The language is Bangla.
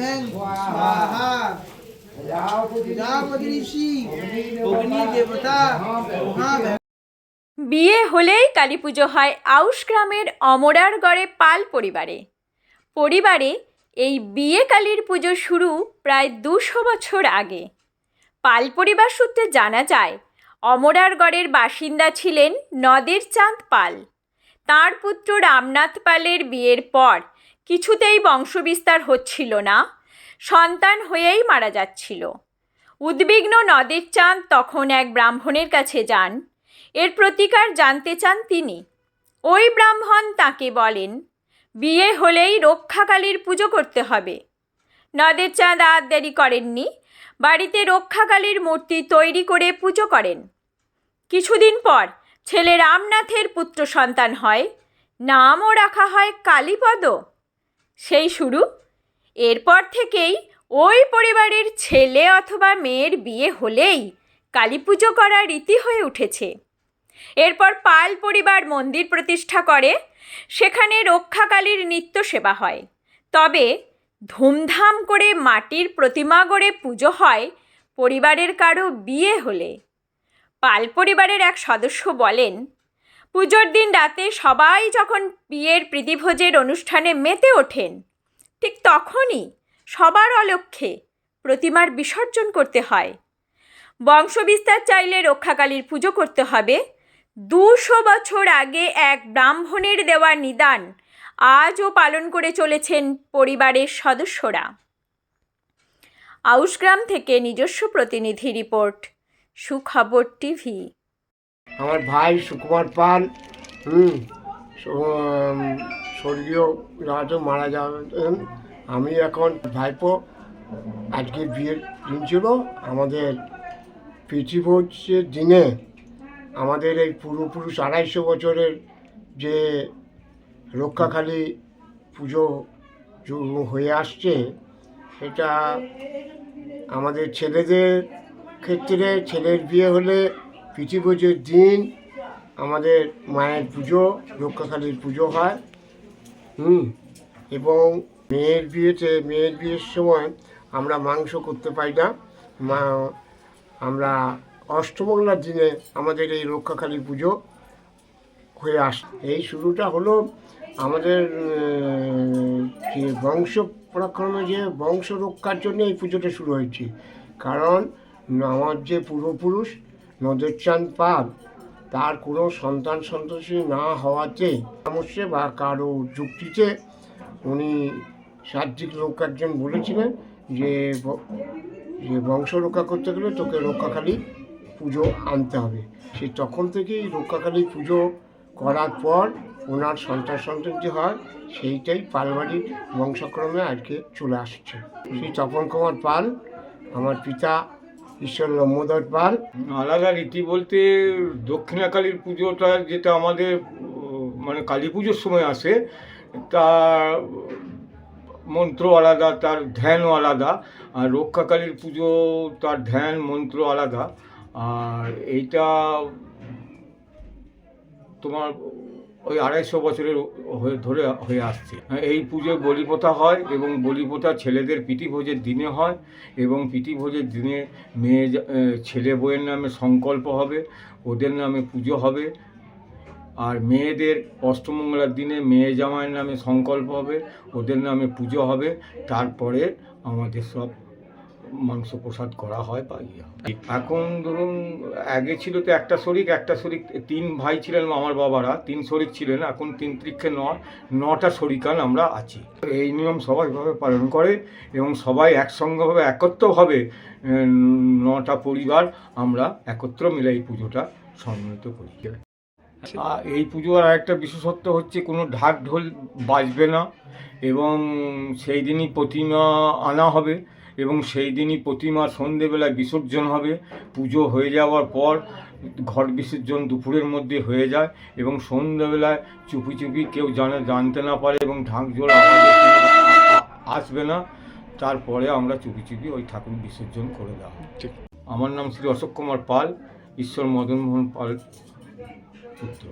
Amen. বিয়ে হলেই কালী পুজো হয় আউশ গ্রামের অমরার গড়ে পাল পরিবারে। পরিবারে এই বিয়ে কালীর পুজো শুরু প্রায় দুশো বছর আগে। পাল পরিবার সূত্রে জানা যায় অমরার গড়ের বাসিন্দা ছিলেন নদের চাঁদ পাল। তাঁর পুত্র রামনাথ পালের বিয়ের পর কিছুতেই বংশবিস্তার হচ্ছিল না, সন্তান হয়েই মারা যাচ্ছিল। উদ্বিগ্ন নদের চাঁদ তখন এক ব্রাহ্মণের কাছে যান, এর প্রতিকার জানতে চান তিনি। ওই ব্রাহ্মণ তাকে বলেন, বিয়ে হলেই রক্ষাকালীর পুজো করতে হবে। নদের চাঁদ আর দেরি করেননি, বাড়িতে রক্ষাকালীর মূর্তি তৈরি করে পুজো করেন। কিছুদিন পর ছেলে রামনাথের পুত্র সন্তান হয়, নামও রাখা হয় কালীপদ। সেই শুরু। এরপর থেকেই ওই পরিবারের ছেলে অথবা মেয়ের বিয়ে হলেই কালী পুজো করা রীতি হয়ে উঠেছে। এরপর পাল পরিবার মন্দির প্রতিষ্ঠা করে, সেখানে রক্ষাকালীর নিত্য সেবা হয়। তবে ধুমধাম করে মাটির প্রতিমা গড়ে পুজো হয় পরিবারের কারও বিয়ে হলে। পাল পরিবারের এক সদস্য বলেন পুজোর দিন রাতে সবাই যখন বিয়ের প্রীতিভোজের অনুষ্ঠানে মেতে ওঠেন, ঠিক তখনই সবার অলক্ষ্যে প্রতিমার বিসর্জন করতে হয়। বংশবিস্তার চাইলে রক্ষাকালীর পুজো করতে হবে। দুশো বছর আগে এক ব্রাহ্মণের দেওয়া নিদান আজও পালন করে চলেছেন পরিবারের সদস্যরা। আউশগ্রাম থেকে নিজস্ব প্রতিনিধি রিপোর্ট, সুখবর টিভি। আমার ভাই সুকুমার পাল, হুম স্বর্গীয় রাজও মারা যাবেন। আমি এখন ভাইপো। আজকে বিয়ের দিন ছিল। আমাদের পৃথিবীর দিনে আমাদের এই পূর্বপুরুষ আড়াইশো বছরের যে রক্ষাকালী পুজো হয়ে আসছে, সেটা আমাদের ছেলেদের ক্ষেত্রে, ছেলের বিয়ে হলে পিঠি পুজোর দিন আমাদের মায়ের পুজো রক্ষাকালীর পুজো হয়। হুম। এবং মেয়ের বিয়েতে মেয়ের বিয়ের সময় আমরা মাংস করতে পারি না। মা আমরা অষ্টমঙ্গলার দিনে আমাদের এই রক্ষাকালী পুজো হয়ে আস। এই শুরুটা হলো আমাদের যে বংশ পরাক্রমে যে বংশ রক্ষার জন্য এই পুজোটা শুরু হয়েছে। কারণ আমার যে পূর্বপুরুষ নদের পাল তার কোনো সন্তান সন্তোষী না হওয়াতে সমস্যা বা কারও যুক্তিতে উনি সাত্বিক লোক একজন বলেছিলেন যে যে বংশ রক্ষা করতে গেলে তোকে রক্ষাকালী পুজো আনতে হবে। সে তখন থেকেই রক্ষাকালী পুজো করার পর ওনার সন্তান সন্ততি হয়, সেইটাই পালবাড়ির বংশক্রমে আজকে চলে আসছে। শ্রী তপন কুমার পাল, আমার পিতা ঈশ্বর লম্বোদর পাল আলাদা রীতি বলতে দক্ষিণাকালীর পুজোটা যেটা আমাদের মানে কালী পুজোর সময় আসে তার মন্ত্র আলাদা, তার ধ্যানও আলাদা, আর রক্ষাকালীর পুজো, তার ধ্যান, মন্ত্র আলাদা, আর এইটা তোমার ওই আড়াইশো বছরের হয়ে, ধরে হয়ে আসছে। এই পুজোয় বলিপ্রথা হয় এবং বলিপ্রথা ছেলেদের প্রীতিভোজের দিনে হয় এবং প্রীতিভোজের দিনে মেয়ে ছেলে বউয়ের নামে সংকল্প হবে, ওদের নামে পুজো হবে। আর মেয়েদের অষ্টমঙ্গলার দিনে মেয়ে জামাইয়ের নামে সংকল্প হবে, ওদের নামে পুজো হবে। তারপরে আমাদের সব মাংস প্রসাদ করা হয় বা ইয়ে হয়। এখন ধরুন, আগে ছিল তো একটা শরিক একটা শরিক, তিন ভাই ছিলেন আমার বাবারা, তিন শরিক ছিলেন, এখন তিন ত্রিক্ষে নয় নটা শরিকান আমরা আছি। এই নিয়ম সবাইভাবে পালন করে এবং সবাই একসঙ্গেভাবে, একত্রভাবে নটা পরিবার আমরা একত্র মিলে এই পুজোটা সম্মিলিত করি। এই পুজোর আরেকটা বিশেষত্ব হচ্ছে কোনো ঢাক ঢোল বাজবে না এবং সেই দিনই প্রতিমা আনা হবে। এবং সেই দিনই প্রতিমা সন্ধেবেলায় বিসর্জন হবে। পুজো হয়ে যাওয়ার পর ঘট বিসর্জন দুপুরের মধ্যে হয়ে যায় এবং সন্ধ্যেবেলায় চুপি চুপি কেউ জানে জানতে না পারে এবং ঢাক জোর আসবে না। তারপরে আমরা চুপি চুপি ওই ঠাকুর বিসর্জন করে দেওয়া আমার নাম শ্রী অশোক কুমার পাল ঈশ্বর মদনমোহন পাল পুত্র।